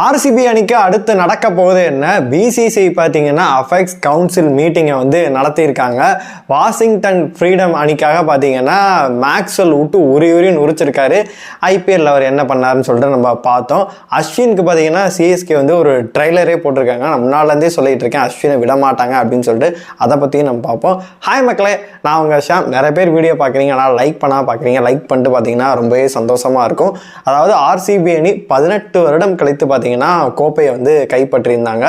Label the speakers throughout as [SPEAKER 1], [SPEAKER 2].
[SPEAKER 1] RCB அணிக்கு அடுத்து நடக்க போகுது என்ன? பிசிசி பார்த்தீங்கன்னா அஃபெக்ட்ஸ் கவுன்சில் மீட்டிங்கை வந்து நடத்தியிருக்காங்க. வாஷிங்டன் ஃப்ரீடம் அணிக்காக பார்த்தீங்கன்னா மேக்ஸ்வெல் விட்டு உரி உரின்னு உரிச்சிருக்காரு ஐபிஎல்ல அவர் என்ன பண்ணாருன்னு சொல்லிட்டு நம்ம பார்த்தோம். அஸ்வினுக்கு பார்த்தீங்கன்னா சிஎஸ்கே வந்து ஒரு ட்ரைலரே போட்டிருக்காங்க. நான் முன்னாலேருந்தே சொல்லிட்டு இருக்கேன் அஸ்வினை விட மாட்டாங்க அப்படின்னு சொல்லிட்டு அதை பற்றியும் நம்ம பார்ப்போம். ஹாய் மக்களே நான் உங்கள் ஷாம். நிறைய பேர் வீடியோ பார்க்குறீங்க ஆனால் லைக் பண்ணால் பார்க்குறீங்க. லைக் பண்ணிட்டு பார்த்தீங்கன்னா ரொம்பவே சந்தோஷமாக இருக்கும். அதாவது ஆர்சிபி அணி பதினெட்டு வருடம் கழித்து பார்த்தீங்கன்னா பார்த்தீங்கன்னா கோப்பையை வந்து கைப்பற்றியிருந்தாங்க.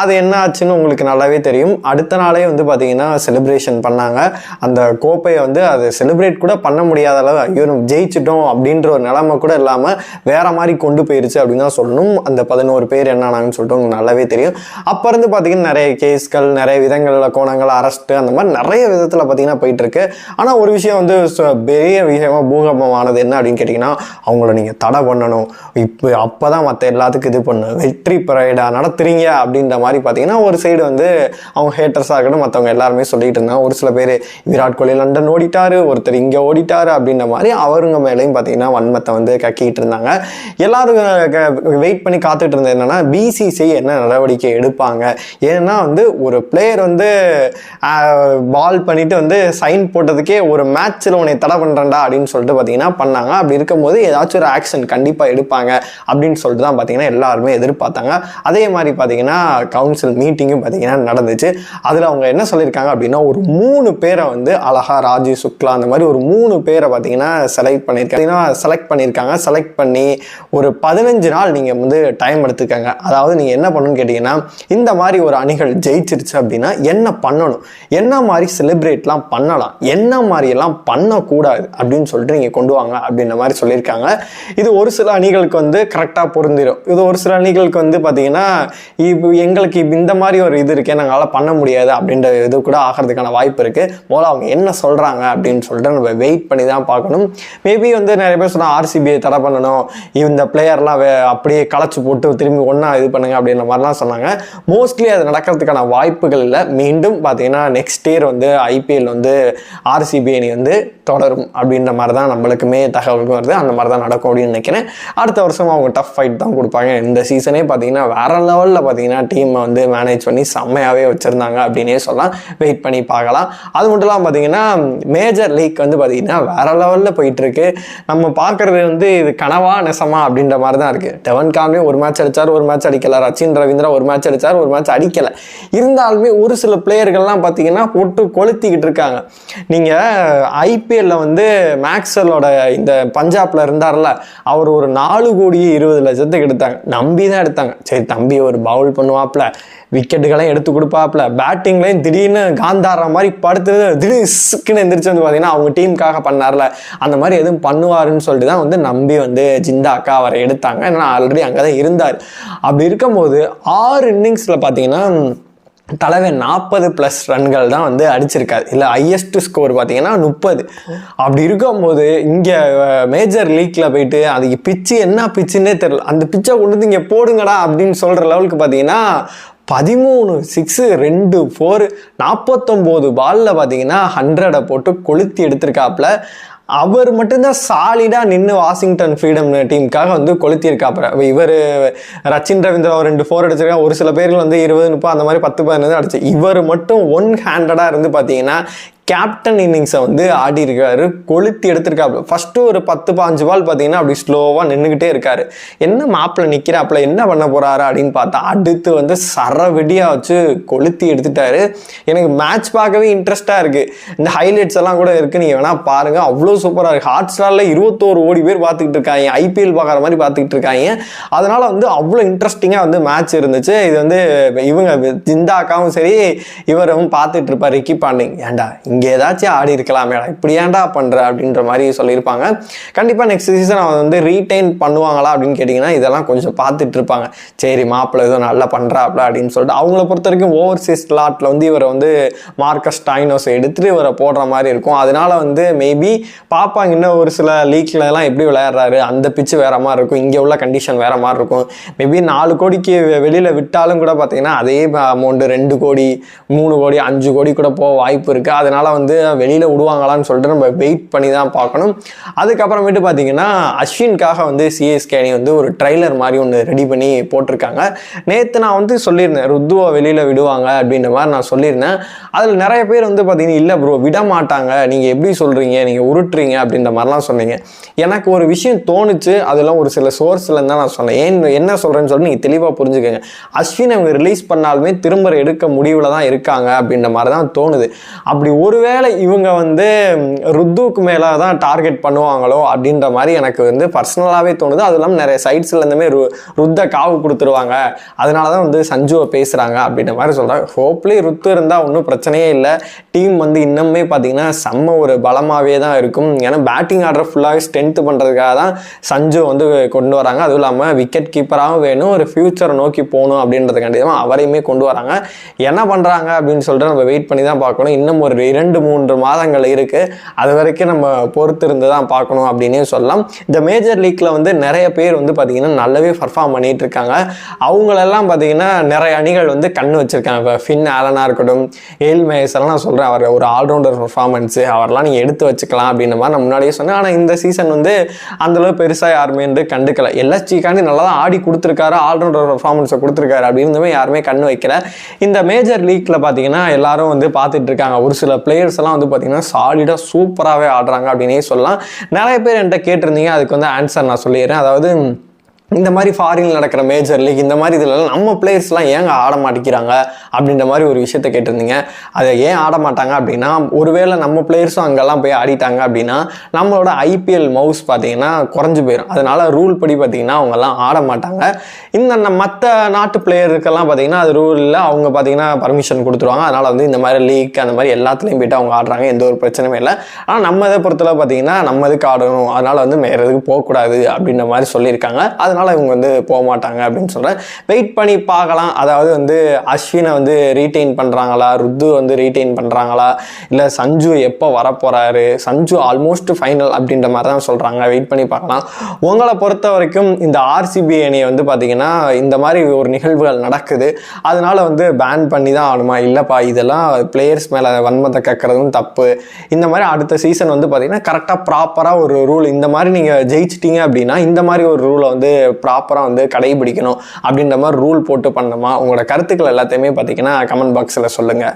[SPEAKER 1] அது என்ன ஆச்சுன்னு உங்களுக்கு நல்லாவே தெரியும். அடுத்த நாளே வந்து பார்த்தீங்கன்னா செலிப்ரேஷன் பண்ணாங்க. அந்த கோப்பையை வந்து அது செலிப்ரேட் கூட பண்ண முடியாத அளவு ஐயோ நம்ம ஜெயிச்சிட்டோம் அப்படின்ற ஒரு நிலைமை கூட இல்லாமல் வேற மாதிரி கொண்டு போயிருச்சு அப்படின்னு தான் சொல்லணும். அந்த பதினோரு பேர் என்னன்னாங்கன்னு சொல்லிட்டு உங்களுக்கு நல்லாவே தெரியும். அப்போ இருந்து பார்த்தீங்கன்னா நிறைய கேஸ்கள் நிறைய விதங்களில் கோணங்கள் அரெஸ்ட்டு அந்த மாதிரி நிறைய விதத்தில் பார்த்தீங்கன்னா போயிட்டுருக்கு. ஆனால் ஒரு விஷயம் வந்து பெரிய விஷயமா பூகம்பமானது என்ன அப்படின்னு கேட்டிங்கன்னா அவங்கள நீங்கள் தடை பண்ணணும். இப்போ அப்போ தான் மற்ற எல்லாத்துக்கும் இது பண்ணு வெற்றி பரைடா நடத்துறீங்க அப்படின்ற மாதிரி பார்த்தீங்கன்னா ஒரு சைடு வந்து அவங்க ஹேட்டர்ஸாக இருக்கட்டும் மற்றவங்க எல்லாருமே சொல்லிட்டு இருந்தாங்க. ஒரு சில பேர் விராட் கோலி லண்டன் ஓடிட்டாரு ஒருத்தர் இங்கே ஓடிட்டாரு அப்படின்ற மாதிரி அவருங்க மேலேயும் பார்த்தீங்கன்னா வன்மத்தை வந்து கக்கிட்டு இருந்தாங்க. எல்லாரும் வெயிட் பண்ணி காத்துட்டு இருந்தது என்னென்னா பிசிசி என்ன நடவடிக்கை எடுப்பாங்க? ஏன்னா வந்து ஒரு பிளேயர் வந்து பால் பண்ணிட்டு வந்து சைன் போட்டதுக்கே ஒரு மேட்ச்சில் உன்னை தடை பண்ணுறேன்டா அப்படின்னு சொல்லிட்டு பார்த்தீங்கன்னா பண்ணாங்க. அப்படி இருக்கும்போது ஏதாச்சும் ஒரு ஆக்ஷன் கண்டிப்பாக எடுப்பாங்க அப்படின்னு சொல்லிட்டு தான் பார்த்தீங்கன்னா எல்லாருமே எதிர்பார்த்தாங்க. அதே மாதிரி பார்த்தீங்கன்னா கவுன்சில் மீட்டிங்கும் பார்த்தீங்கன்னா நடந்துச்சு. அதில் அவங்க என்ன சொல்லியிருக்காங்க அப்படின்னா ஒரு மூணு பேரை வந்து அழகா ராஜீவ் சுக்லா அந்த மாதிரி ஒரு மூணு பேரை பார்த்தீங்கன்னா செலக்ட் பண்ணியிருக்காங்க செலக்ட் பண்ணியிருக்காங்க. செலக்ட் பண்ணி ஒரு பதினஞ்சு நாள் நீங்கள் வந்து டைம் எடுத்துக்கங்க. அதாவது நீங்கள் என்ன பண்ணணும்னு கேட்டிங்கன்னா இந்த மாதிரி ஒரு அணிகள் ஜெயிச்சிருச்சு அப்படின்னா என்ன பண்ணணும்? என்ன மாதிரி செலிப்ரேட்லாம் பண்ணலாம்? என்ன மாதிரியெல்லாம் பண்ணக்கூடாது அப்படின்னு சொல்லிட்டு நீங்கள் கொண்டு வாங்க அப்படின்ற மாதிரி சொல்லியிருக்காங்க. இது ஒரு சில அணிகளுக்கு வந்து கரெக்டாக பொருந்திடும் இது ஒரு சில அணிகளுக்கு வந்து பார்த்தீங்கன்னா இப்போ எங்களுக்கு இந்த மாதிரி ஒரு இது இருக்கே நாங்களால் பண்ண முடியாது அப்படின்ற இது கூட ஆகிறதுக்கான வாய்ப்பு இருக்குது போல அவங்க என்ன சொல்கிறாங்க அப்படின்னு சொல்லிட்டு நம்ம வெயிட் பண்ணி தான் பார்க்கணும். மேபி வந்து நிறைய பேர் சொன்னால் ஆர்சிபிஐ தடை பண்ணணும். இந்த பிளேயர்லாம் அப்படியே களைச்சி போட்டு திரும்பி ஒன்றா இது பண்ணுங்க அப்படின்ற மாதிரிலாம் சொன்னாங்க. மோஸ்ட்லி அது நடக்கிறதுக்கான வாய்ப்புகள் இல்லை. மீண்டும் பார்த்தீங்கன்னா நெக்ஸ்ட் இயர் வந்து ஐபிஎல் வந்து ஆர்சிபி அணி வந்து தொடரும் அப்படின்ற மாதிரி தான் நம்மளுக்குமே தகவல் வருது. அந்த மாதிரி தான் நடக்கும் அப்படின்னு நினைக்கிறேன். அடுத்த வருஷம் அவங்க டஃப் ஃபைட் தான் கொடுப்பாங்க. இந்த சீசனே பார்த்தீங்கன்னா வேற லெவலில் பார்த்தீங்கன்னா டீமை வந்து மேனேஜ் பண்ணி செம்மையாகவே வச்சுருந்தாங்க அப்படின்னே சொல்லலாம். வெயிட் பண்ணி பார்க்கலாம். அது மட்டும் இல்லாமல் பார்த்தீங்கன்னா மேஜர் லீக் வந்து பார்த்தீங்கன்னா வேற லெவலில் போயிட்டுருக்கு நம்ம பார்க்கறது வந்து இது கனவா நெசமா அப்படின்ற மாதிரி தான் இருக்குது டெவன் கான்வே ஒரு மேட்ச் அடிச்சார் ஒரு மேட்ச் அடிக்கல. ரச்சின் ரவீந்திரா ஒரு மேட்ச் அடித்தார் ஒரு மேட்ச் அடிக்கலை. இருந்தாலுமே ஒரு சில பிளேயர்கள்லாம் பார்த்தீங்கன்னா போட்டு கொளுத்திக்கிட்டு இருக்காங்க. நீங்கள் ஐபிஎல்ல வந்து மேக்ஸலோட இந்த பஞ்சாப்ல இருந்தார்ல அவர் ஒரு நாலு கோடியே இருபது லட்சத்துக்கு எடுத்தாங்க. நம்பி தான் எடுத்தாங்க. சரி தம்பி ஒரு பவுல் பண்ணுவாப்ல விக்கெட்டுகளையும் எடுத்து கொடுப்பாப்ல பேட்டிங்லையும் திடீர்னு காந்தாடுற மாதிரி படுத்துறது திடீர்னு சிக்குன்னு எந்திரிச்சு வந்து பார்த்தீங்கன்னா அவங்க டீமுக்காக பண்ணார்ல. அந்த மாதிரி எதுவும் பண்ணுவாருன்னு சொல்லிட்டு தான் வந்து நம்பி வந்து ஜிந்தாக்கா அவரை எடுத்தாங்க. ஏன்னா ஆல்ரெடி அங்கே தான் இருந்தார். அப்படி இருக்கும்போது ஆறு இன்னிங்ஸில் பார்த்தீங்கன்னா தலைவன் நாற்பது ப்ளஸ் ரன்கள் தான் வந்து அடிச்சிருக்காரு. இல்லை ஹையஸ்ட் ஸ்கோர் பார்த்தீங்கன்னா முப்பது. அப்படி இருக்கும்போது இங்கே மேஜர் லீக்கில் போயிட்டு அதுக்கு பிச்சு என்ன பிச்சுன்னே தெரில அந்த பிச்சை கொண்டு வந்து இங்கே போடுங்கடா அப்படின்னு சொல்கிற லெவலுக்கு பார்த்தீங்கன்னா பதிமூணு சிக்ஸு ரெண்டு ஃபோர் நாற்பத்தொம்போது பாலில் பார்த்தீங்கன்னா ஹண்ட்ரடை போட்டு கொளுத்தி எடுத்திருக்காப்புல அவர் மட்டும்தான் சாலிடாக நின்று வாஷிங்டன் ஃப்ரீடம் டீமுக்காக வந்து கொளுத்தியிருக்காப்புற இவர் ரச்சின் ரவீந்திரா ஒரு ரெண்டு ஃபோர் அடிச்சிருக்காங்க. ஒரு சில பேர்கள் வந்து இருபது முப்பது அந்த மாதிரி பத்து பதினஞ்சு அடிச்சு. இவர் மட்டும் ஒன் ஹேண்டடாக இருந்து பார்த்தீங்கன்னா கேப்டன் இன்னிங்ஸை வந்து ஆடி இருக்காரு கொளுத்தி எடுத்திருக்காப்ல. ஃபர்ஸ்ட்டு ஒரு பத்து பாஞ்சு பால் பார்த்தீங்கன்னா அப்படி ஸ்லோவாக நின்றுக்கிட்டே இருக்காரு. என்ன மாப்பிள்ள நிற்கிறாப்புல என்ன பண்ண போறாரு? அப்படின்னு பார்த்தா அடுத்து வந்து சரவெடியாக வச்சு கொளுத்தி எடுத்துட்டாரு. எனக்கு மேட்ச் பார்க்கவே இன்ட்ரெஸ்டாக இருக்குது இந்த ஹைலைட்ஸ் எல்லாம் கூட இருக்குது நீங்கள் வேணால் பாருங்கள் அவ்வளோ சூப்பராக இருக்குது ஹாட் ஸ்டாரில் இருபத்தோரு ஓடி பேர் பார்த்துக்கிட்டு இருக்காங்க. ஐபிஎல் பார்க்குற மாதிரி பார்த்துக்கிட்டு இருக்காங்க. அதனால் வந்து அவ்வளோ இன்ட்ரெஸ்டிங்காக வந்து மேட்ச் இருந்துச்சு. இது வந்து இவங்க ஜிந்தாக்காவும் சரி இவரும் பார்த்துட்டு இருப்பார். ரிக்கி பாண்டிங் ஏன்டா இங்கே ஏதாச்சும் ஆடி இருக்கலாமேடா இப்படி ஏன்டா பண்ணுற அப்படின்ற மாதிரி சொல்லியிருப்பாங்க. கண்டிப்பாக நெக்ஸ்ட் சீசன் அவன் வந்து ரீடைன் பண்ணுவாங்களா அப்படின்னு கேட்டிங்கன்னா இதெல்லாம் கொஞ்சம் பார்த்துட்டு இருப்பாங்க. சரி மாப்பிள்ளை ஏதோ நல்லா பண்ணுறாப்ல அப்படின்னு சொல்லிட்டு அவங்கள பொறுத்த வரைக்கும் ஓவர்சீஸ் ஸ்லாட்டில் வந்து இவரை வந்து மார்க்கஸ் டைனோஸை எடுத்துட்டு இவரை போடுற மாதிரி இருக்கும். அதனால வந்து மேபி பார்ப்பாங்க இன்னும் ஒரு சில லீக்லலாம் எப்படி விளையாடுறாரு அந்த பிச்சு வேற மாதிரி இருக்கும். இங்கே உள்ள கண்டிஷன் வேற மாதிரி இருக்கும். மேபி நாலு கோடிக்கு வெ- விட்டாலும் கூட பார்த்தீங்கன்னா அதே அமௌண்ட்டு ரெண்டு கோடி மூணு கோடி அஞ்சு கோடி கூட போக வாய்ப்பு இருக்குது அதனால அதனால் வந்து வெளியில் விடுவாங்களான்னு சொல்லிட்டு நம்ம வெயிட் பண்ணி தான் பார்க்கணும். அதுக்கப்புறமேட்டு பார்த்தீங்கன்னா அஸ்வின்காக வந்து சிஎஸ்கே அணி வந்து ஒரு ட்ரைலர் மாதிரி ஒன்று ரெடி பண்ணி போட்டிருக்காங்க. நேற்று நான் வந்து சொல்லியிருந்தேன் ருத்துவை வெளியில் விடுவாங்க அப்படின்ற மாதிரி நான் சொல்லியிருந்தேன். அதில் நிறைய பேர் வந்து பார்த்தீங்கன்னா இல்லை ப்ரோ விட மாட்டாங்க. நீங்கள் எப்படி சொல்கிறீங்க நீங்கள் உருட்டுறீங்க? அப்படின்ற மாதிரிலாம் சொன்னீங்க. எனக்கு ஒரு விஷயம் தோணுச்சு. அதெல்லாம் ஒரு சில சோர்ஸ்லேருந்து தான் நான் சொன்னேன். ஏன் என்ன சொல்கிறேன்னு சொல்லி நீங்கள் தெளிவாக புரிஞ்சுக்கோங்க. அஸ்வின் அவங்க ரிலீஸ் பண்ணாலுமே திரும்ப எடுக்க முடிவில் தான் இருக்காங்க அப்படின்ற மாதிரி தான் தோணுது. அப்படி ஒருவேளை இவங்க வந்து ருத்துக்கு மேலே தான் டார்கெட் பண்ணுவாங்களோ அப்படின்ற மாதிரி எனக்கு வந்து பர்சனலாகவே தோணுது. அது இல்லாமல் நிறைய சைட்ஸ்லேருந்துமே ரு ருத்தை காவு கொடுத்துருவாங்க. அதனால தான் வந்து சஞ்சுவை பேசுகிறாங்க அப்படின்ற மாதிரி சொல்கிறாங்க ஹோப்லி ருத்து இருந்தால் ஒன்றும் பிரச்சனையே இல்லை. டீம் வந்து இன்னுமே பார்த்தீங்கன்னா செம்ம ஒரு பலமாகவே தான் இருக்கும். ஏன்னா பேட்டிங் ஆர்டர் ஃபுல்லாகவே ஸ்ட்ரென்த் பண்ணுறதுக்காக தான் சஞ்சு வந்து கொண்டு வராங்க. அதுவும் இல்லாமல் விக்கெட் கீப்பராகவும் வேணும். ஒரு ஃப்யூச்சரை நோக்கி போகணும் அப்படின்றதுக்காண்டி தான் அவரையுமே கொண்டு வராங்க. என்ன பண்ணுறாங்க அப்படின்னு சொல்லிட்டு நம்ம வெயிட் பண்ணி தான் பார்க்கணும். இன்னும் ஒரு இரண்டு மூன்று மாதங்கள் இருக்குது அது வரைக்கும் நம்ம பொறுத்து இருந்து தான் பார்க்கணும் அப்படின்னே சொல்லலாம். இந்த மேஜர் லீக்கில் வந்து நிறைய பேர் வந்து பார்த்திங்கன்னா நல்லாவே பர்ஃபார்ம் பண்ணிட்டு இருக்காங்க அவங்களெல்லாம் பார்த்தீங்கன்னா நிறைய அணிகள் வந்து கண்ணு வச்சுருக்காங்க. இப்போ ஃபின் ஆலனாக இருக்கட்டும் ஏல் மேயஸ் எல்லாம் நான் சொல்கிறேன் அவர் ஒரு ஆல்ரவுண்டர் பர்ஃபார்மன்ஸு அவரெல்லாம் நீங்கள் எடுத்து வச்சுக்கலாம் அப்படின்ற மாதிரி நான் முன்னாடியே சொன்னேன். ஆனால் இந்த சீசன் வந்து அந்தளவு பெருசாக யாருமே வந்து கண்டுக்கல. சீக்காண்டி நல்லா தான் ஆடி கொடுத்துருக்காரு ஆல்ரவுண்டர் பர்ஃபார்மன்ஸை கொடுத்துருக்காரு அப்படின்னு யாருமே கண்ணு வைக்கல. இந்த மேஜர் லீக்கில் பார்த்தீங்கன்னா எல்லாரும் வந்து பார்த்துட்டு இருக்காங்க ஒரு சில பிளேயர்ஸ் எல்லாம் வந்து பார்த்தீங்கன்னா சாலிடாக சூப்பராகவே ஆடுறாங்க அப்படின்னே சொல்லலாம். நிறைய பேர் என்கிட்ட கேட்டிருந்தீங்க அதுக்கு வந்து ஆன்சர் நான் சொல்லிடுறேன். அதாவது இந்த மாதிரி ஃபாரினில் நடக்கிற மேஜர் லீக் இந்த மாதிரி இதுலலாம் நம்ம பிளேயர்ஸ்லாம் ஏங்க ஆட மாட்டேங்கிறாங்க? அப்படின்ற மாதிரி ஒரு விஷயத்த கேட்டிருந்தீங்க. அதை ஏன் ஆட மாட்டாங்க அப்படின்னா ஒருவேளை நம்ம பிளேயர்ஸும் அங்கெல்லாம் போய் ஆடிட்டாங்க அப்படின்னா நம்மளோட ஐபிஎல் மவுஸ் பார்த்தீங்கன்னா குறைஞ்சு போயிடும் அதனால ரூல் படி பார்த்தீங்கன்னா அவங்கெல்லாம் ஆட மாட்டாங்க. இந்த மற்ற நாட்டு பிளேயருக்கெல்லாம் பார்த்தீங்கன்னா அது ரூலில் அவங்க பார்த்தீங்கன்னா பர்மிஷன் கொடுத்துருவாங்க. அதனால் வந்து இந்த மாதிரி லீக் அந்த மாதிரி எல்லாத்துலேயும் போயிட்டு அவங்க ஆடுறாங்க. எந்த ஒரு பிரச்சனையும் இல்லை. ஆனால் நம்ம இதை பொறுத்தளவு பார்த்தீங்கன்னா நம்ம இதுக்கு ஆடணும்? அதனால் வந்து வேறு எதுக்கு போகக்கூடாது அப்படின்ற மாதிரி சொல்லியிருக்காங்க. அதனால் இவங்க வந்து போக மாட்டாங்க அப்படின்னு சொல்கிறேன் வெயிட் பண்ணி பார்க்கலாம். அதாவது வந்து அஸ்வினை வந்து ரீட்டைன் பண்ணுறாங்களா ருத்து வந்து ரீட்டைன் பண்ணுறாங்களா இல்லை சஞ்சு எப்போ வரப்போகிறாரு சஞ்சு ஆல்மோஸ்ட் ஃபைனல் அப்படின்ற மாதிரி தான் சொல்கிறாங்க வெயிட் பண்ணி பார்க்கலாம். உங்களை பொறுத்த வரைக்கும் இந்த ஆர்சிபி அணியை வந்து பார்த்திங்கன்னா இந்த மாதிரி ஒரு நிகழ்வுகள் நடக்குது. அதனால் வந்து பேன் பண்ணி தான் ஆகணுமா? இல்லைப்பா இதெல்லாம் பிளேயர்ஸ் மேலே வன்மத்தை கக்கிறதும் தப்பு. இந்த மாதிரி அடுத்த சீசன் வந்து பார்த்தீங்கன்னா கரெக்டாக ப்ராப்பராக ஒரு ரூல் இந்த மாதிரி நீங்கள் ஜெயிச்சிட்டிங்க அப்படின்னா இந்த மாதிரி ஒரு ரூலை வந்து ப்ராப்பராக வந்து கடைபிடிக்கணும் அப்படின்ற மாதிரி ரூல் போட்டு பண்ணணுமா? உங்களோட கருத்துக்கள் எல்லாத்தையுமே பார்த்தீங்கன்னா கமெண்ட் பாக்ஸில் சொல்லுங்கள்